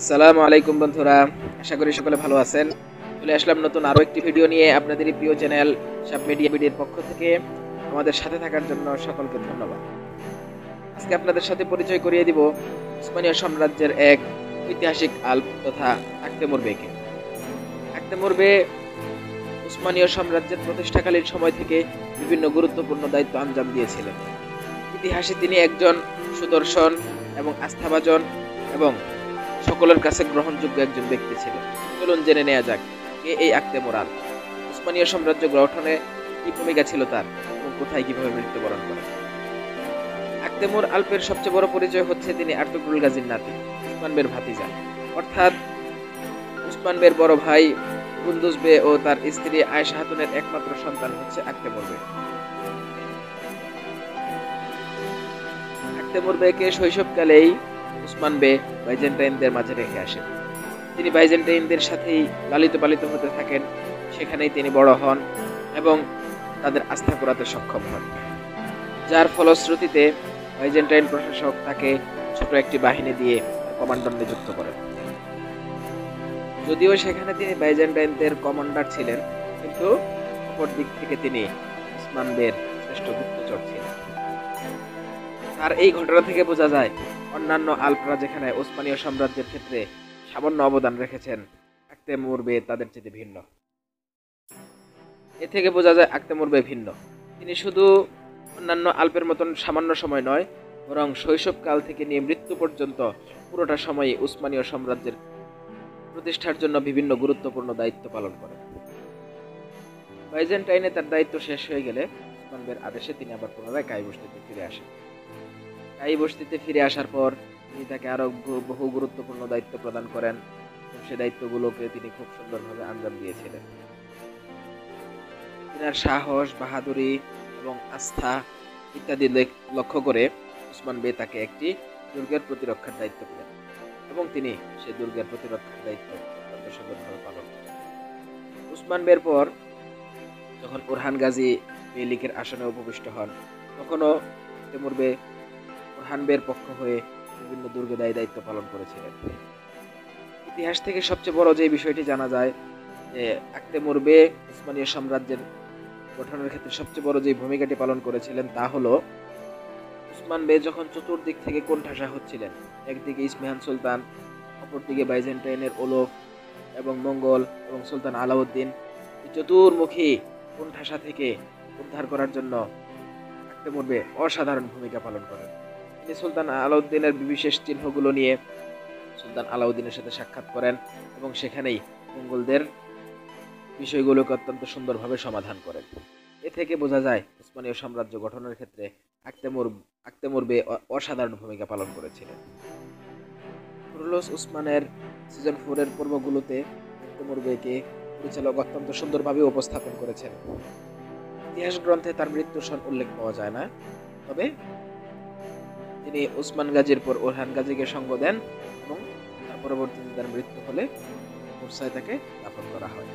আসসালামু আলাইকুম বন্ধুরা, আশা করি সকলে ভালো আছেন। চলে আসলাম নতুন আরও একটি ভিডিও নিয়ে আপনাদের প্রিয় চ্যানেল সাব মিডিয়া ভিডিওর পক্ষ থেকে। আমাদের সাথে থাকার জন্য সকলকে ধন্যবাদ। আজকে আপনাদের সাথে পরিচয় করিয়ে দিব উসমানীয় সাম্রাজ্যের এক ঐতিহাসিক আল্প তথা আক্তেমুর বেকে আক্তেমুর বে উসমানীয় সাম্রাজ্যের প্রতিষ্ঠাকালীন সময় থেকে বিভিন্ন গুরুত্বপূর্ণ দায়িত্ব আঞ্জাম দিয়েছিলেন। ইতিহাসে তিনি একজন সুদর্শন এবং আস্থাভাজন এবং সকলের কাছে গ্রহণযোগ্য একজন ব্যক্তি ছিলেন চলুন জেনে নেওয়া যাক, কে এই আক্তে মোরাল? উসমানীয় সাম্রাজ্য গঠনে কি ভূমিকা ছিল তার এবং কোথায় কীভাবে মৃত্যুবরণ করেন আক্তেমুর আলপের সবচেয়ে বড় পরিচয় হচ্ছে তিনি আর্তুকুল গাজীর নাতি, উসমান বের ভাতিজা। অর্থাৎ উসমান বের বড় ভাই কুন্দুস বে ও তার স্ত্রী আয়েশা হাতুনের একমাত্র সন্তান হচ্ছে আক্তেমুর বে। আক্তেমুর বেকে শৈশবকালেই উসমান বে বাইজেন্টাইনদের মাঝে রেখে আসেন। তিনি বাইজেন্টাইনদের সাথেই লালিত পালিত হতে থাকেন। সেখানেই তিনি বড় হন এবং তাদের আস্থা করাতে সক্ষম হন। যার ফলশ্রুতিতে বাইজেন্টাইন প্রশাসক তাকে ছোট একটি বাহিনী দিয়ে কমান্ডার নিযুক্ত করেন। যদিও সেখানে তিনি বাইজেন্টাইনদের কমান্ডার ছিলেন, কিন্তু অপর দিক থেকে তিনি উসমান বের শ্রেষ্ঠ গুপ্তচর ছিলেন। তার এই ঘটনা থেকে বোঝা যায় অন্যান্য আলপরা যেখানে ওসমানীয় সাম্রাজ্যের ক্ষেত্রে সামান্য অবদান রেখেছেন, আক্তেমুর বে তাদের চেয়ে ভিন্ন। এ থেকে বোঝা যায় আক্তেমুর বে ভিন্ন। তিনি শুধু অন্যান্য আল্পের মতন সামান্য সময় নয়, বরং শৈশবকাল থেকে নিয়ে মৃত্যু পর্যন্ত পুরোটা সময়ই উসমানীয় সাম্রাজ্যের প্রতিষ্ঠার জন্য বিভিন্ন গুরুত্বপূর্ণ দায়িত্ব পালন করেন। বাইজেন্টাইনে তার দায়িত্ব শেষ হয়ে গেলে উসমান বের আদেশে তিনি আবার পুনরায় কাই বস্তিতে ফিরে আসেন। কাই বস্তিতে ফিরে আসার পর তিনি তাকে আরও বহু গুরুত্বপূর্ণ দায়িত্ব প্রদান করেন। সে দায়িত্বগুলোকে তিনি খুব সুন্দরভাবে আঞ্জাম দিয়েছিলেন। তিনার সাহস, বাহাদুরি এবং আস্থা ইত্যাদি লক্ষ্য করে উসমান বে তাকে একটি দুর্গের প্রতিরক্ষার দায়িত্ব পেলেন এবং তিনি সে দুর্গের প্রতিরক্ষার দায়িত্ব অত্যন্ত সুন্দরভাবে পালন করেন উসমান বের পর যখন ওরহান গাজী মেলিকের আসনে উপবিষ্ট হন, তখনও তেমুর বে ওরহানবের পক্ষ হয়ে বিভিন্ন দুর্গে দায়ী দায়িত্ব পালন করেছিলেন। ইতিহাস থেকে সবচেয়ে বড় যে বিষয়টি জানা যায়, যে আক্তে মুরবে উসমানীয় সাম্রাজ্যের গঠনের ক্ষেত্রে সবচেয়ে বড় যে ভূমিকাটি পালন করেছিলেন তা হলো, উসমান বে যখন চতুর্দিক থেকে কোণঠাসা হচ্ছিলেন, একদিকে ইসমেহান সুলতান, অপরদিকে বাইজেন্টাইনের ওলফ এবং মঙ্গল এবং সুলতান আলাউদ্দিন চতুর্মুখী কোণঠাসা থেকে উদ্ধার করার জন্য আক্তে মুরবে অসাধারণ ভূমিকা পালন করেন। তিনি সুলতান আলাউদ্দিনের বিশেষ চিহ্নগুলো নিয়ে সুলতান আলাউদ্দিনের সাথে সাক্ষাৎ করেন এবং সেখানেই মঙ্গলদের বিষয়গুলোকে অত্যন্ত সুন্দরভাবে সমাধান করেন। এ থেকে বোঝা যায় উসমানীয় সাম্রাজ্য গঠনের ক্ষেত্রে আক্তেমুর আক্তেমুর বে অসাধারণ ভূমিকা পালন করেছিলেন। রুলস উসমানের সিজন ফোরের পর্বগুলোতে আক্তেমুর বেকে পরিচালক অত্যন্ত সুন্দরভাবে উপস্থাপন করেছেন। ইতিহাস গ্রন্থে তার মৃত্যুর সন উল্লেখ পাওয়া যায় না, তবে তিনি উসমান গাজীর পর ওরহান গাজীকে সঙ্গ দেন এবং তার পরবর্তীতে তার মৃত্যু হলে মুরসায় তাকে দাফন করা হয়।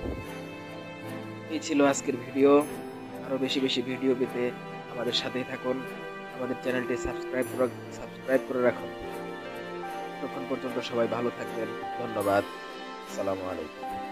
এই ছিল আজকের ভিডিও। আরও বেশি বেশি ভিডিও পেতে আমাদের সাথেই থাকুন। আমাদের চ্যানেলটি সাবস্ক্রাইব করে সাবস্ক্রাইব করে রাখুন। তখন পর্যন্ত সবাই ভালো থাকবেন। ধন্যবাদ। আসসালামু আলাইকুম।